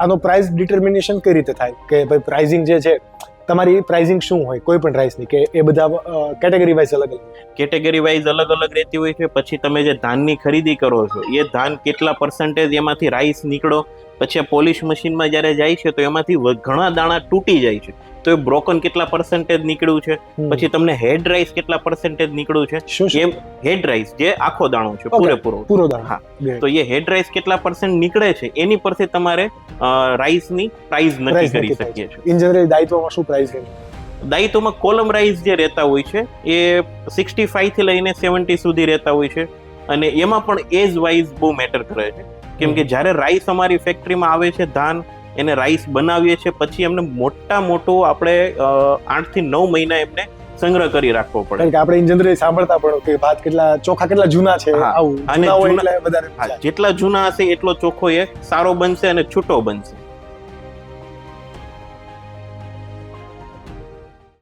આનો price determination કઈ રીતે થાય? કે ભાઈ પ્રાઇઝિંગ જે છે, તમારી પ્રાઇઝિંગ શું હોય? કોઈ પણ રાઈસની કે એ બધા કેટેગરી વાઇઝ અલગ અલગ કેટેગરી વાઇઝ અલગ અલગ રહેતી હોય છે. પછી તમે જે ધાનની ખરીદી કરો છો, એ ધાન કેટલા પર્સન્ટેજ એમાંથી રાઈસ નીકળો? પછી આ પોલિશ મશીનમાં જ્યારે જાય છે તો એમાંથી ઘણા દાણા તૂટી જાય છે. તો એ બ્રોકન કેટલા પર્સન્ટેજ નીકળ્યું છે? પછી તમને હેડ રાઈસ કેટલા પર્સન્ટેજ નીકળ્યું છે? એમ હેડ રાઈસ જે આખો દાણો છે પૂરેપૂરો. પૂરો હા. તો એ હેડ રાઈસ કેટલા પર્સન્ટ નીકળે છે? એની પરથી તમારે રાઈસની પ્રાઇસ નક્કી કરી શકીએ છીએ. ઇન જનરલ દાયિત્વમાં શું પ્રાઇસ દાયિત્વમાં કોલમ રાઈસ જે રહેતા હોય છે એ સિક્સટી ફાઈવથી લઈને સેવન્ટી સુધી રહેતા હોય છે. અને એમાં પણ એજ વાઇઝ બહુ મેટર કરે છે. કેમ કે જ્યારે રાઈસ અમારી ફેક્ટરીમાં આવે છે ધાન એને રાઈસ બનાવીએ છીએ પછી એમને મોટા મોટો આપણે આઠથી નવ મહિના એમને સંગ્રહ કરી રાખવો પડે. કારણ કે આપણે ઇન જનરલ સાંભળતા પણ કે ભાત કેટલા ચોખા કેટલા જૂના છે આવું અને જેટલા જૂના હશે એટલો ચોખ્ખો એ સારો બનશે અને છૂટો બનશે.